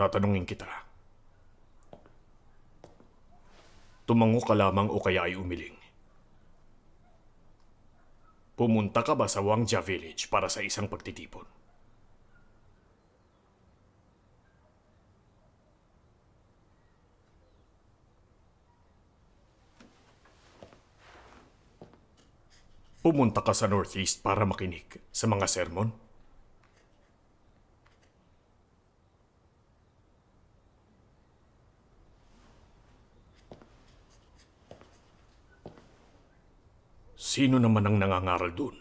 Tatanungin kita. Tumango ka lamang o kaya ay umiling. Pumunta ka ba sa Wangjia Village para sa isang pagtitipon? Pumunta ka sa Northeast para makinig sa mga sermon? Sino naman ang nangangaral dun?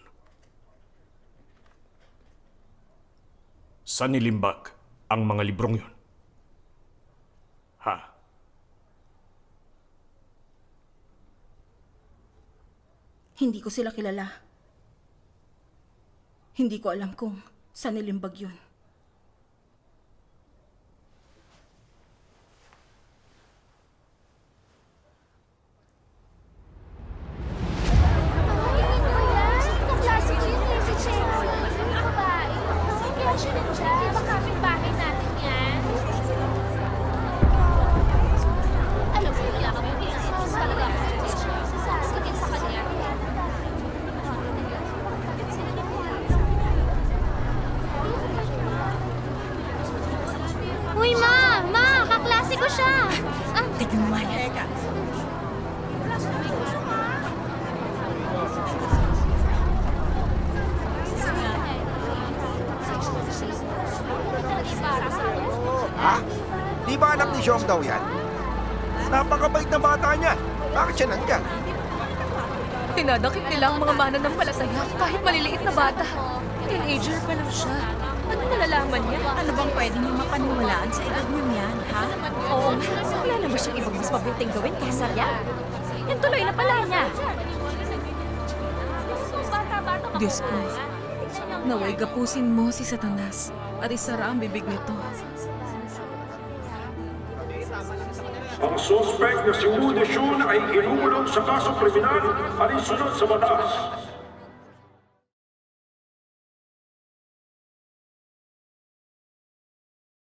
Sa nilimbag ang mga librong yon? Ha? Hindi ko sila kilala. Hindi ko alam kung saan nilimbag yun. Kaklase ko siya! Ah, Tignan mo yan. Ha? Di ba anak ni Xiong daw yan? Napakabait na bata niya. Bakit siya nandyan? Tinadakip nila ang mga mananampalataya kahit maliliit na bata. Teenager pa lang siya. Ano nalalaman niya? Ano bang pwede niyo mapaniwalaan sa edad niyo yan, ha? Oo, wala naman siyang ibang mas mabuting gawin kaysa yan. Yan tuloy na pala niya. Diyos ko, naway gapusin mo si Satanas at isara ang bibig nito. Ang suspect na si Wu Deshun ay inulog sa kasong kriminal alinsunod sa batas.